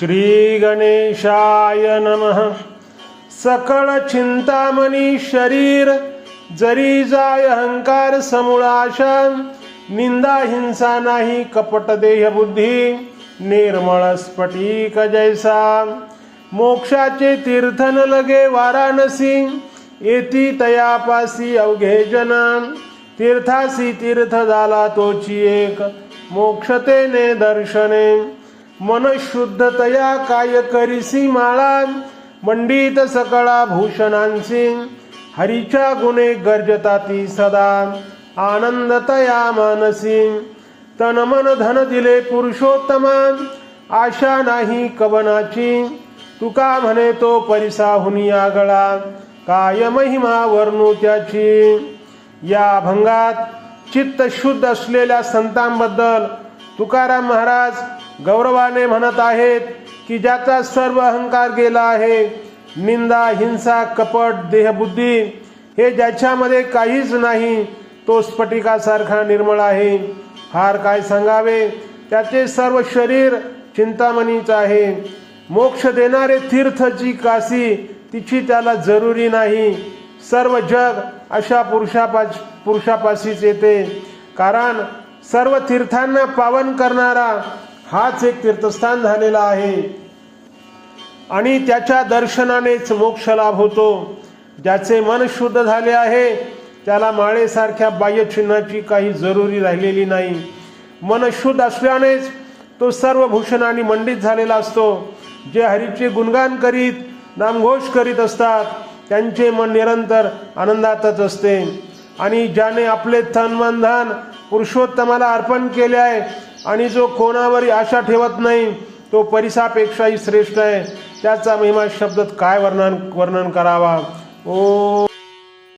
श्री गणेशाय नमः। सकळ चिंतामणी शरीर जरी जाय अहंकार समूळाशा निंदा हिंसा नाही कपट देह बुद्धी निर्मळ स्फटिक जैसा। मोक्षाचे तीर्थन लगे वाराणसी येती तयापासी अवघे जन। तीर्थासी तीर्थ झाला तोची एक मोक्षतेने दर्शने। मन शुद्धतया काय करीसी माळा मंडित सकळा भूषणांसी हरीच्या गुणे गर्जता ती सदा. आनंदतया मानसी तन मन धन दिले पुरुषोत्तमा आशा नाही कवनाची तुका म्हणे तो परिसाहुनी आगळा. काय महिमा वर्णू त्याची? या भंगात चित्त शुद्ध असलेल्या संतांबद्दल तुकाराम महाराज गौरवाने म्हणत आहेत की ज्याचा सर्व अहंकार गेला आहे निंदा हिंसा कपट देहबुद्धी हे ज्याच्यामध्ये काहीच नाही तो स्फटिकासारखा निर्मळ आहे. फार काय सांगावे? त्याचे सर्व शरीर चिंतामणीच आहे. मोक्ष देणारे तीर्थची काशी तिची त्याला जरुरी नाही. सर्व जग अशा पुरुषापा पुरुषापाशीच येते. कारण सर्व तीर्थांना पावन करणारा हाच एक तीर्थस्थान झालेला आहे. आणि त्याच्या दर्शनानेच मोक्ष लाभ होतो. ज्याचे मन शुद्ध झाले आहे त्याला माळेसारख्या बाह्यचिन्हाची काही जरुरी राहिलेली नाही. मन शुद्ध असल्यानेच तो सर्व भूषणाने मंडित झालेला असतो. जे हरीचे गुणगान करीत नामघोष करीत असतात त्यांचे मन निरंतर आनंदातच असते. आणि ज्याने आपले तन मन धन पुरुषोत्तमाला अर्पण केले आहे आणि जो कोणावरही आशा ठेवत नाही तो परिसापेक्षाही श्रेष्ठ आहे. त्याचा महिमा शब्दात काय वर्णन वर्णन करावा? ओ